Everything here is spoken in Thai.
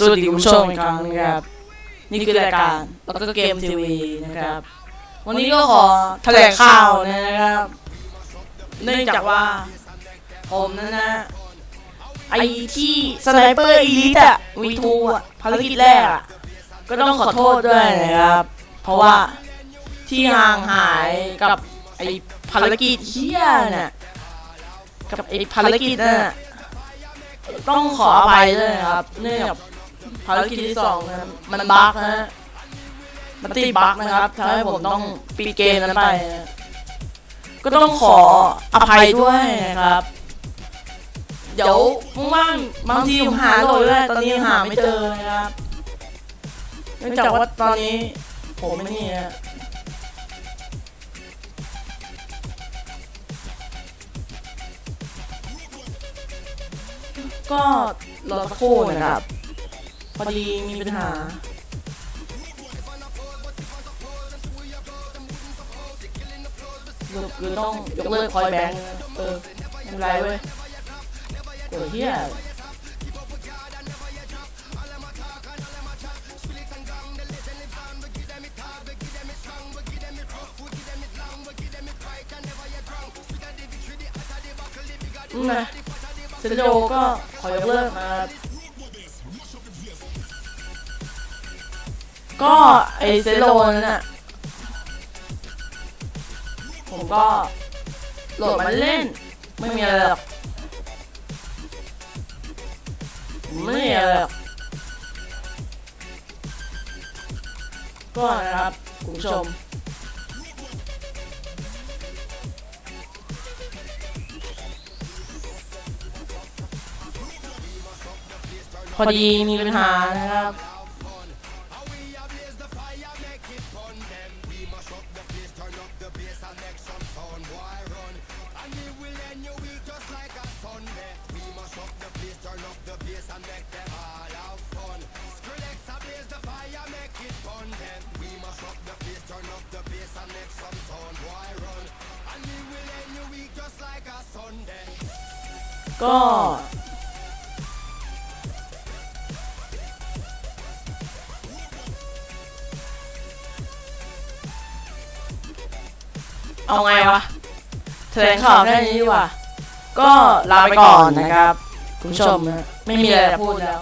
สวัสดีคุณผู้ชมอีกครั้งนะครับนี่คือรายการแล้วก็เกมทีวีนะครับ วันนี้ก็ขอแถลงข่าวนะครับ เนื่องจากว่า ผมนั้นนะไอที่สไนเปอร์อีลิทอะวีทูอะภารกิจแรกอะก็ต้องขอโทษด้วยนะครับ เพราะว่าที่ห่างหายกับไอภารกิจเฮียน่ะกับไอภารกิจน่ะต้องขออภัยด้วยนะครับ เนื่องจาก ภารกิจที่สองนะมันบั๊กนะฮะมันติดบั๊กนะครับทำให้ผมต้องปิดเกมนั้นไปนะก็ต้องขออภัยด้วยนะครับ เดี๋ยวว่างๆบางทีผมหาโหลดด้วยตอนนี้หาไม่เจอนะครับเนื่องจากว่าตอนนี้ ผมไม่นี่ฮะก็รอสักครู่นะครับ พอดีมีปัญหาคือคือต้องยกเลิกคอยแบงค์นะเออไม่เป็นไรเว้ยโอ้ยเฮียอืมนะเซนโจก็ขอยกเลิกนะ ก็ไอเซโลนั่นน่ะผมก็โหลดมาเล่น ไม่มีอะไรหรอกไม่มีอะไรหรอกก็นะครับคุณผู้ชมพอดีมีปัญหานะครับ fire, make it fun them. We up the place, turn up the bass and make some sound. Why run? And we will end your week just like a Sunday. We up the place, turn up the bass and make them all have fun. Skrillex blaze the fire, make it fun them. We up the place, turn up the bass and make some sound. Why run? And we will end your week just like a Sunday. God. เอาไงวะแถลงข่าวแค่นี้ดีกว่า ก็ลาไปก่อนนะครับ คุณผู้ชมไม่มีอะไรจะพูดแล้ว